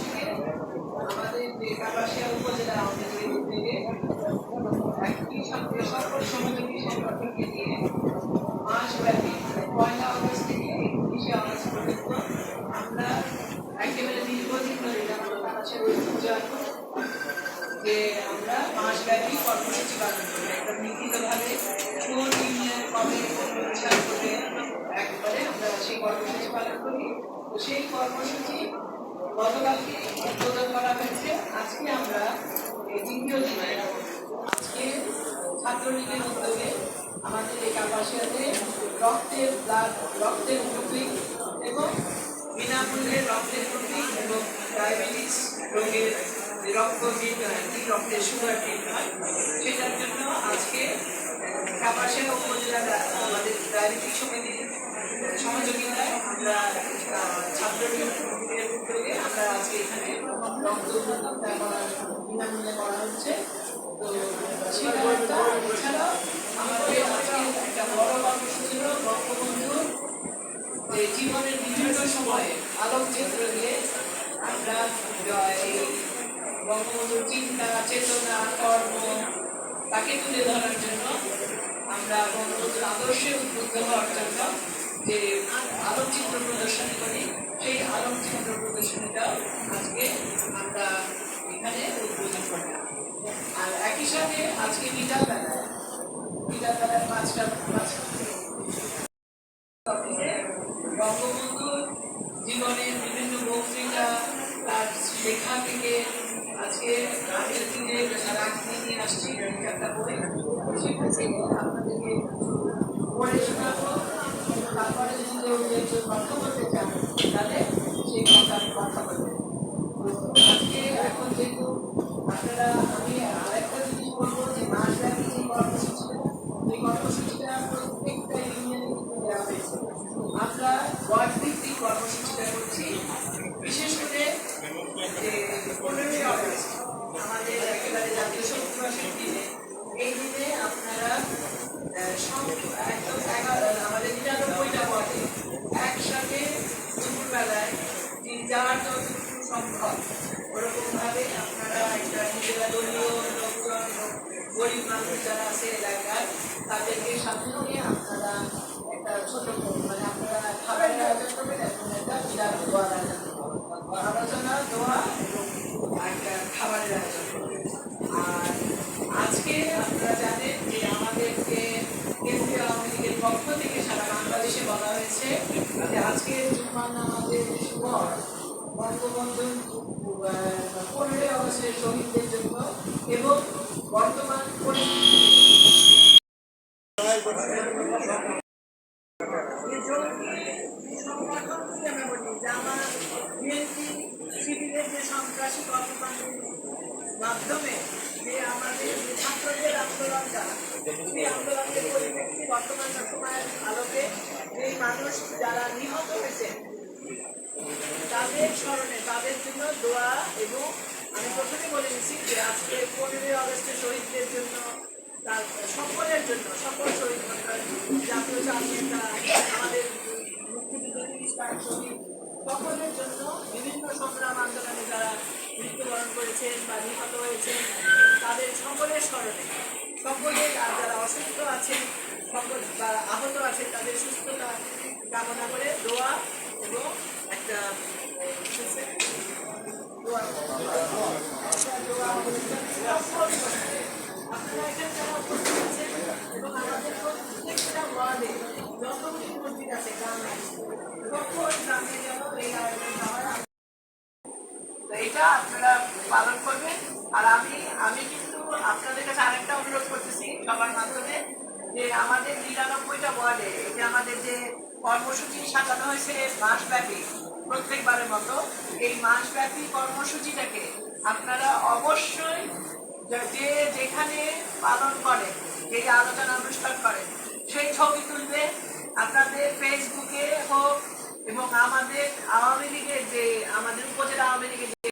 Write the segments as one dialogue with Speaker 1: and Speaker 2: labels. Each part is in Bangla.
Speaker 1: থেকে আমাদের যে কাপাসিয়া উপজেলা লীগের উদ্যোগে একটি পয়লা আগস্ট থেকে একত্রিশে আগস্ট পর্যন্ত আমরা একেবারে ধরে আমাদের কাপাসিয়ার ঐতিহ্য যে আমরা মাসব্যাপী পালন করি একদম লিখিতভাবে কোন একবারে আমরা সেই কর্মসূচি পালন করি। সেই কর্মসূচি গতকালকে উদ্বোধন করা হয়েছে। আজকে আমরা দ্বিতীয় দিনে আজকে ছাত্রলীগের উদ্যোগে আমাদের এই কাপাসিয়াতে রক্তের রক্তের গ্রুপিং এবং বিনামূল্যে রক্তের গ্রুপিং এবং ডায়াবেটিস রোগের রক্ত কি রক্তের সুগার বিল হয় সেটার জন্য আজকে কাপাসিয়া উপজেলার আমাদের ডায়াবেটিক সমিতির সহযোগিতায় আমরা আহ, ছাত্রলীগের উদ্যোগে আমরা আজকে এখানে রক্ত বিনামূল্যে করা হচ্ছে তো সেটা একটা এছাড়াও আমাদের আজকে একটা বড় কর্মসূচি হলো বঙ্গবন্ধু যে জীবনের বিভিন্ন সময়ে আলোকচিত্র আমরা বঙ্গবন্ধুর চিন্তা, চেতনা, কর্ম তাকে তুলে ধরার জন্য আমরা বঙ্গবন্ধুর আদর্শে উদ্বুদ্ধ হওয়ার জন্য যে আলোকচিত্র প্রদর্শন করি সেই আলোকচিত্র প্রদর্শনীটা আজকে আমরা এখানে উদ্বোধন করলাম আর একই সাথে আজকে বিকালবেলায় বিকালবেলায় পাঁচটা পাঁচটা অফিসে বঙ্গবন্ধুর জীবনের বিভিন্ন বক্তৃতা তার লেখা থেকে আজকে আগের দিনে রাখতে নিয়ে আসছি একটা বই সেখান থেকে আপনাদেরকে পড়ে শোনাবো তারপরে যদি কেউ একজন কথা বলতে চান তাহলে সেই কথা কথা বলবেন আজকে এখন যেহেতু আপনারা আমি আরেকটা জিনিস বলব যে মাসব্যাপী যে কর্মসূচিটা এই কর্মসূচিটা প্রত্যেকটা ইউনিয়নে কিন্তু দেওয়া হয়েছে আমরা ওয়ার্ড ভিত্তিক কর্মসূচিটা করছি বিশেষ করে যে পনেরোই আগস্ট আমাদের একেবারে জাতীয় শক্তি দিবসের দিনে এই দিনে আপনারা আহ, সব- একদম এগারো আমাদের নিরানব্বইটা ওয়ার্ডে একসাথে দুপুরবেলায় যে যার যতটুকু সম্ভব ওরকম ভাবে আপনারা একটা নিজেরা দলীয় লোকজন গরিব মানুষ যারা আছে এলাকায় তাদেরকে সাথে নিয়ে আপনারা একটা ছোট মানে আপনারা খাবারের আয়োজন করবেন এবং একটা বিরাট দোয়ার আয়োজন করবেন আলোচনা দোয়া এবং একটা খাবারের আয়োজন করবেন আর আজকে আপনারা জানেন যে আমাদেরকে কেন্দ্রীয় আওয়ামী লীগের পক্ষ থেকে সারা বাংলাদেশে বলা হয়েছে যে আজকে জুম্মার নামাজের শুভ হয় বঙ্গবন্ধুর পনেরোই আগস্টের শহীদদের জন্য এবং বর্তমান পরিস্থিতি সংগঠনকে আমি বলি যে আমার বিএনপি যে মাধ্যমে যে আমাদের যে ছাত্রদের আন্দোলনটা সেই আন্দোলনের পরিপ্রেক্ষিতে বর্তমান সময়ের আলোকে এই মানুষ যারা নিহত হয়েছে তাদের স্মরণে তাদের জন্য দোয়া এবং আমি প্রথমে বলে নিচ্ছি যে আজকে পনেরোই আগস্টের শহীদদের জন্য তার সকলের জন্য সকল শহীদ জাতীয় চাঁদা আমাদের সকলের জন্য বিভিন্ন সংগ্রাম আন্দোলনে যারা মৃত্যুবরণ করেছেন বা নিহত হয়েছেন, তাদের সকলের স্মরণে, সকলের আর যারা অসুস্থ আছেন, সকল বা আহত আছেন, তাদের সুস্থতা কামনা করে দোয়া এবং একটা দোয়া একটা দোয়া আপনারা এখানে যারা উপস্থিত আছেন এবং আমাদের প্রত্যেকটা ওয়ার্ডে যতগুলি মসজিদ আছে গ্রামে সকল গ্রামে যেন এই আয়োজনটা হয় তো এটা আপনারা পালন করবেন আর আমি আমি কিন্তু আপনাদের কাছে আরেকটা অনুরোধ করতেছি সবার মাধ্যমে যে আমাদের নিরানব্বইটা ওয়ার্ডে যে আমাদের যে কর্মসূচি সাজানো হয়েছে মাসব্যাপী প্রত্যেকবারের মতো, এই মাসব্যাপী কর্মসূচিটাকে আপনারা অবশ্যই যে- যেখানে পালন করেন যে আলোচনা অনুষ্ঠান করেন, সেই ছবি তুলবে। আপনাদের ফেসবুকে হোক এবং আমাদের আওয়ামী লীগের যে আমাদের উপজেলা আওয়ামী লীগের যে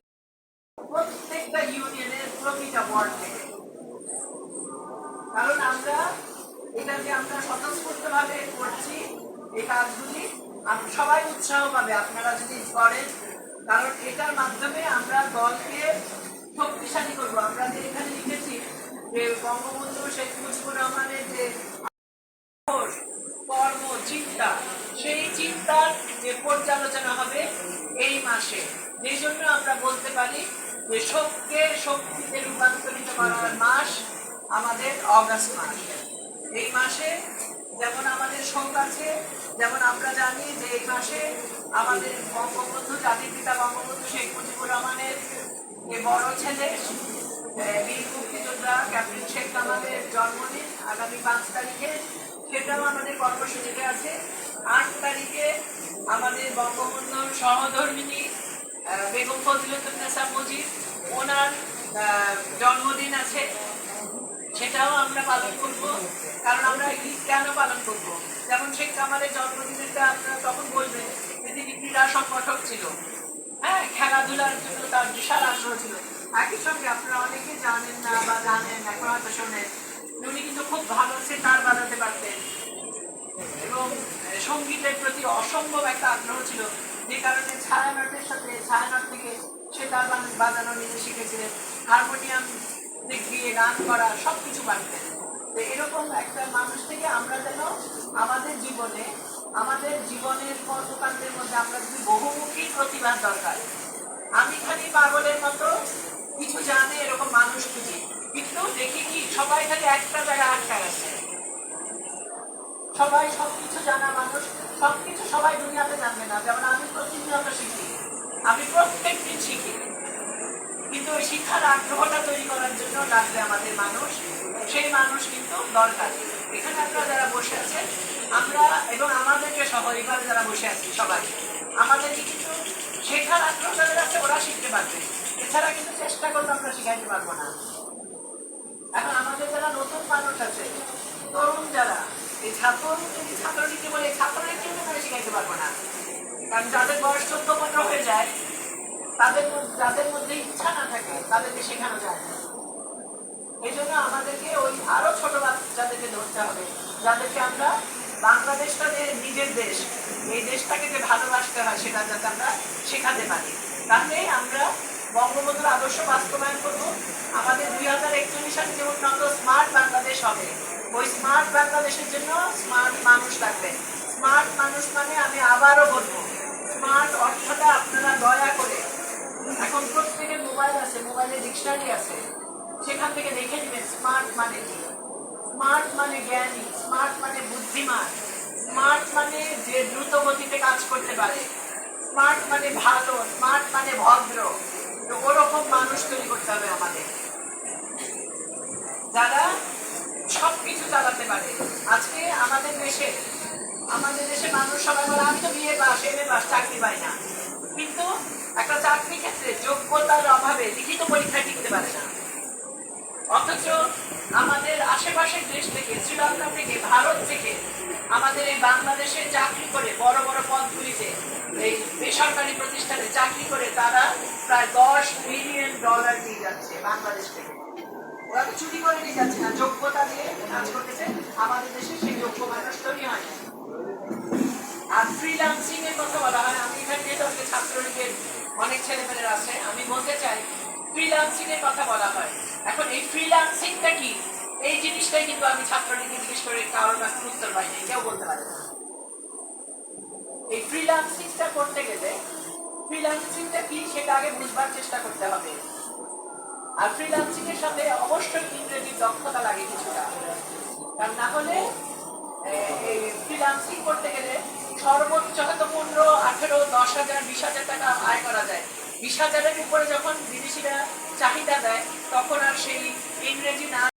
Speaker 1: প্রত্যেকটা ইউনিয়নের প্রতিটা ওয়ার্ড থেকে কারণ আমরা এটা যে আমরা স্বতঃস্ফূর্ত ভাবে করছি এই কাজগুলি আম- সবাই উৎসাহ পাবে, আপনারা যদি করেন, কারণ এটার মাধ্যমে আমরা দলকে শক্তিশালী করব। আমরা যে এখানে লিখেছি যে বঙ্গবন্ধু শেখ মুজিবুর রহমানের যে কর্ম, চিন্তা, সেই চিন্তার যে পর্যালোচনা হবে এই মাসে। এই জন্য আমরা বলতে পারি যে শোককে শক্তিতে রূপান্তরিত করার মাস আমাদের অগাস্ট মাস। এই মাসে যেমন আমাদের শোক আছে, যেমন আমরা জানি যে এই মাসে আমাদের বঙ্গবন্ধু জাতির পিতা বঙ্গবন্ধু শেখ মুজিবুর রহমানের বড় ছেলে বীর মুক্তিযোদ্ধা ক্যাপ্টেন শেখ কামালের জন্মদিন আগামী পাঁচ তারিখে। সেটাও আমাদের কর্মসূচিতে আছে। আট তারিখে আমাদের বঙ্গবন্ধুর সহধর্মিনী বেগম ফজিলতুন্নেসা মুজিব ওনার জন্মদিন আছে। সেটাও আমরা পালন করব, কারণ আমরা ঈদ কেন পালন করব। যেমন শেখ কামালের জন্মদিনটা আপনারা তখন বলবেন যে তিনি ক্রীড়া সংগঠক ছিল? হ্যাঁ খেলাধুলার জন্য তার বিশাল আগ্রহ ছিল। একই সঙ্গে আপনারা অনেকে জানেন না বা জানেন, এখন হয়তো শোনেন, উনি কিন্তু খুব ভালো সেতার বাজাতে পারতেন। এবং সঙ্গীতের প্রতি অসম্ভব একটা আগ্রহ ছিল, যে কারণে ছায়ানটের সাথে, ছায়ানট থেকে সেতার বান- বাজানো নিজে শিখেছিলেন। হারমোনিয়াম দিয়ে গান করা সব কিছু পারতেন তো এরকম একটা মানুষ থেকে আমরা যেন আমাদের জীবনে, আমাদের জীবনের কর্মকাণ্ডের মধ্যে আমরা যদি বহুমুখী প্রতিভা দরকার, আমি খালি পাগলের মতো কিছু জানে এরকম মানুষ খুঁজি। কিন্তু দেখি কি, সবাই খালি একটা জায়গায় আটকায় আছে। সবাই সবকিছু জানা মানুষ, সবকিছু সবাই দুনিয়াতে জানবে না। যেমন আমি প্রতিনিয়ত শিখি। আমি প্রত্যেক দিন শিখি। কিন্তু শিক্ষার আগ্রহটা তৈরি করার জন্য লাগবে আমাদের মানুষ। সেই মানুষ কিন্তু দরকার। এখানে আপনারা যারা বসে আছেন, আমরা এবং আমাদেরকে সহ এভাবে যারা বসে আছি সবাই, আমাদেরকে কিন্তু শেখার আগ্রহ যাদের আছে ওরা শিখতে পারবে। এছাড়া কিন্তু চেষ্টা করলে আমরা শিখাইতে পারব না। এখন আমাদের যারা নতুন মানুষ আছে, তরুণ যারা, এই ছাত্র যদি ছাত্রলীগকে বলে আমরা শিখাইতে পারব না? কারণ যাদের বয়স চোদ্দ, পনেরো হয়ে যায় তাদের যাদের মধ্যে ইচ্ছা না থাকে, তাদেরকে শেখানো যায়। না এই জন্য আমাদেরকে ওই আরও ছোট বাচ্চাদেরকে ধরতে হবে, যাদেরকে আমরা বাংলাদেশটা যে নিজের দেশ, এই দেশটাকে যে ভালোবাসতে হয় সেটা যাতে আমরা শেখাতে পারি। তাহলে আমরা বঙ্গবন্ধুর আদর্শ বাস্তবায়ন করব। আমাদের দুই হাজার একচল্লিশ সালে যে উন্নত স্মার্ট বাংলাদেশ হবে, ওই স্মার্ট বাংলাদেশের জন্য স্মার্ট মানুষ লাগবে। স্মার্ট মানুষ মানে আমি আবারও বলব, স্মার্ট অর্থটা আপনারা দয়া করে এখন প্রত্যেকের মোবাইল আছে, মোবাইলে ডিকশনারি আছে। সেখান থেকে দেখে নেবেন স্মার্ট মানে কি? স্মার্ট মানে জ্ঞানী স্মার্ট মানে বুদ্ধিমান স্মার্ট মানে যে দ্রুত গতিতে কাজ করতে পারে স্মার্ট মানে ভালো স্মার্ট মানে ভদ্র। ওরকম মানুষ তৈরি করতে হবে আমাদের। যারা সব কিছু চালাতে পারে। আজকে আমাদের দেশে আমাদের দেশে মানুষ সবাই বলে, আমি তো বিয়ে পাস এম এ পাস চাকরি পাই না। কিন্তু একটা চাকরি ক্ষেত্রে যোগ্যতার অভাবে লিখিত পরীক্ষায় টিকতে পারে না। অথচ আমাদের আশেপাশের দেশ থেকে, শ্রীলঙ্কা থেকে, ভারত থেকে আমাদের এই বাংলাদেশে চাকরি করে বড় বড় পদগুলিতে এই বেসরকারি প্রতিষ্ঠানে চাকরি করে তারা প্রায় দশ বিলিয়ন ডলার নিয়ে যাচ্ছে বাংলাদেশ থেকে। ওরা তো চুরি করে নিয়ে যাচ্ছে না, যোগ্যতা দিয়ে কাজ করতেছে। আমাদের দেশে সেই যোগ্য মানুষ তৈরি হয় না। আর ফ্রিল্যান্সিং এর কথা বলা হয়, আমি এখানে ছাত্রলীগের অনেক ছেলেমেয়েরা আছে, আমি বলতে চাই ফ্রিল্যান্সিং এর কথা বলা হয়। এখন এই ফ্রিল্যান্সিংটা কি? এই জিনিসটাই কিন্তু আমি ছাত্রলীগে জিজ্ঞেস করে কারোর কাছ উত্তর পাইনি, কেউ বলতে পারে না। এই ফ্রিল্যান্সিংটা করতে গেলে ফ্রিল্যান্সিংটা কি সেটা আগে বুঝবার চেষ্টা করতে হবে। আর ফ্রিলান্সিং এর সাথে অবশ্যই ইংরেজি দক্ষতা লাগে কিছুটা। কারণ না হলে ফ্রিল্যান্সিং করতে গেলে সর্বোচ্চ হয়তো পনেরো, আঠেরো, দশ হাজার, বিশ হাজার টাকা আয় করা যায়। বিশ হাজারের উপরে যখন বিদেশিরা চাহিদা দেয়, তখন আর সেই ইংরেজি না